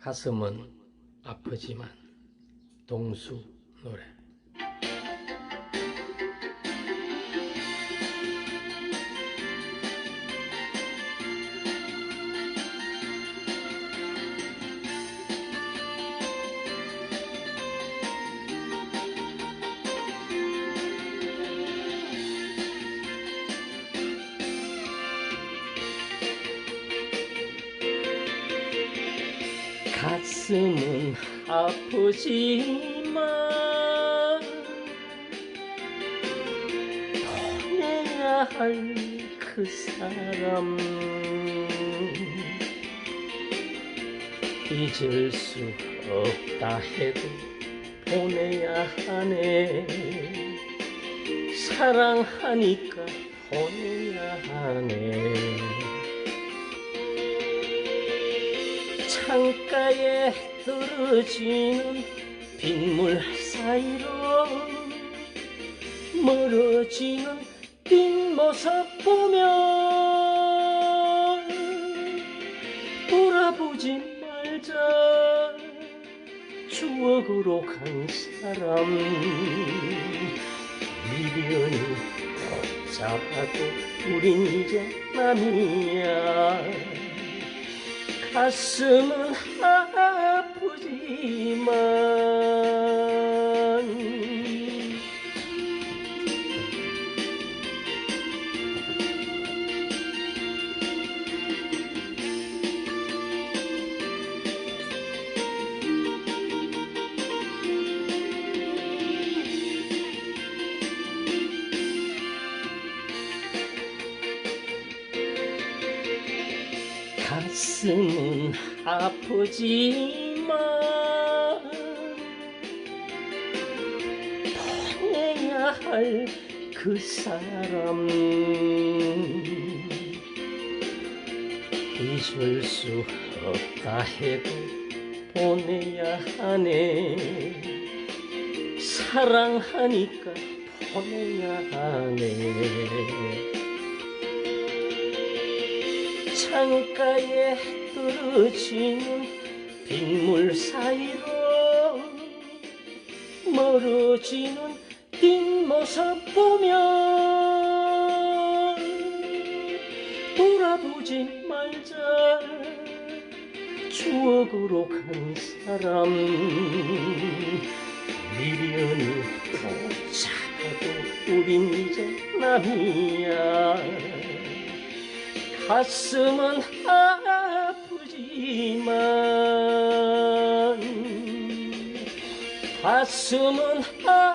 가슴은 아프지만 동수 노래 가슴은 아프지만 보내야 할 그 사람 잊을 수 없다 해도 보내야 하네. 사랑하니까 보내야 하네 창가에 떨어지는 빗물 사이로 멀어지는 뒷모습 보면 돌아보지 말자. 추억으로 간 사람 미련이 복잡하고 우린 이제 남이야 가슴은 아프지만 가슴은 아프지만 보내야 할 그 사람 잊을 수 없다 해도 보내야 하네. 사랑하니까 보내야 하네 창가에 떨어지는 빗물 사이로 멀어지는 뒷모습 보면 돌아보지 말자. 추억으로 간 사람 미련이 복잡하고 우린 이제 남이야 가슴은 아프지만 가슴은 아프지만